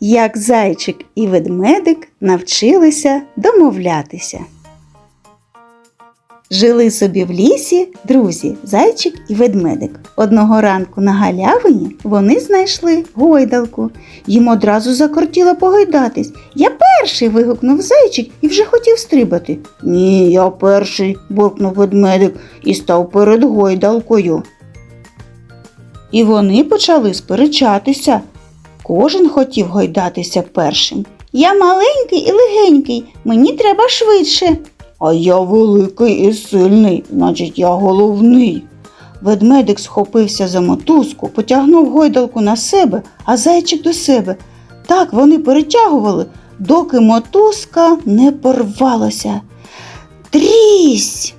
як зайчик і ведмедик навчилися домовлятися. Жили собі в лісі друзі, зайчик і ведмедик. Одного ранку на галявині вони знайшли гойдалку. Їм одразу закортіло погойдатись. Я перший. вигукнув зайчик і вже хотів стрибати. Ні, я перший. буркнув ведмедик і став перед гойдалкою. І вони почали сперечатися. Кожен хотів гойдатися першим. Я маленький і легенький, мені треба швидше. А я великий і сильний, значить я головний. Ведмедик схопився за мотузку, потягнув гойдалку на себе, а зайчик до себе. Так вони перетягували, доки мотузка не порвалася. Трісь!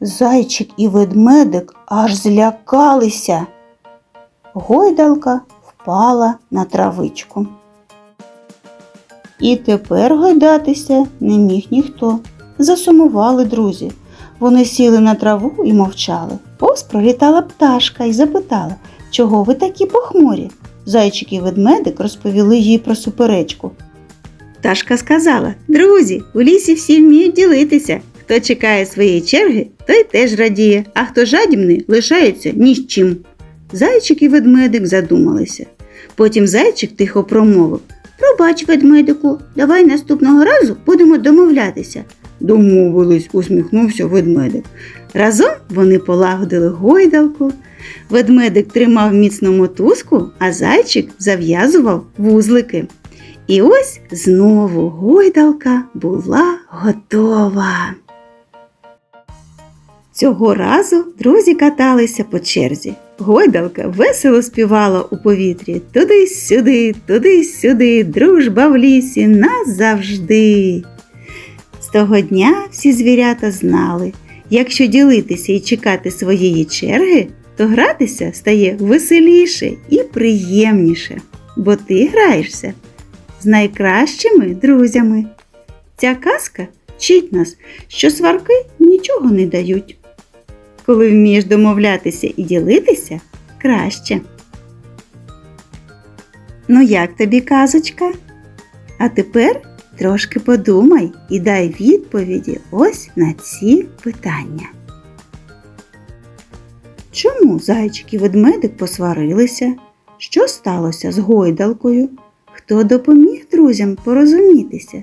Зайчик і ведмедик аж злякалися. Гойдалка впала на травичку. І тепер гойдатися не міг ніхто. Засумували друзі. Вони сіли на траву і мовчали. Повз пролітала пташка і запитала, чого ви такі похмурі? Зайчик і ведмедик розповіли їй про суперечку. Пташка сказала: Друзі, у лісі всі вміють ділитися. Хто чекає своєї черги, той теж радіє, а хто жадібний, лишається ні з чим. Зайчик і ведмедик задумалися. Потім зайчик тихо промовив Пробач, ведмедику, давай наступного разу будемо домовлятися. Домовились, усміхнувся ведмедик. Разом вони полагодили гойдалку. Ведмедик тримав міцно мотузку, а зайчик зав'язував вузлики. І ось знову гойдалка була готова. Цього разу друзі каталися по черзі. Гойдалка весело співала у повітрі туди-сюди, туди-сюди, дружба в лісі назавжди. З того дня всі звірята знали, якщо ділитися і чекати своєї черги, то гратися стає веселіше і приємніше, бо ти граєшся з найкращими друзями. Ця казка вчить нас, що сварки нічого не дають. Коли вмієш домовлятися і ділитися, краще. Ну, як тобі казочка? А тепер трошки подумай і дай відповіді ось на ці питання. Чому зайчик і ведмедик посварилися? Що сталося з гойдалкою? Хто допоміг друзям порозумітися?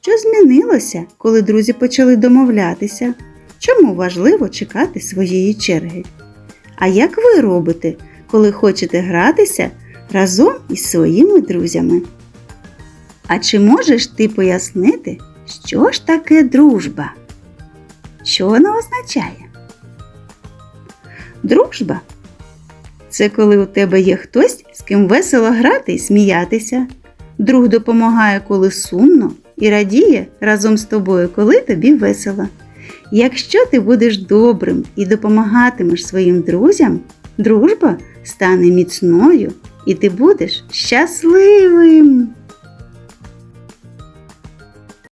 Що змінилося, коли друзі почали домовлятися? Чому важливо чекати своєї черги? А як ви робите, коли хочете гратися разом із своїми друзями? А чи можеш ти пояснити, що ж таке дружба? Що вона означає? Дружба це коли у тебе є хтось, з ким весело грати і сміятися. Друг допомагає, коли сумно, і радіє разом з тобою, коли тобі весело. Якщо ти будеш добрим і допомагатимеш своїм друзям, дружба стане міцною і ти будеш щасливим.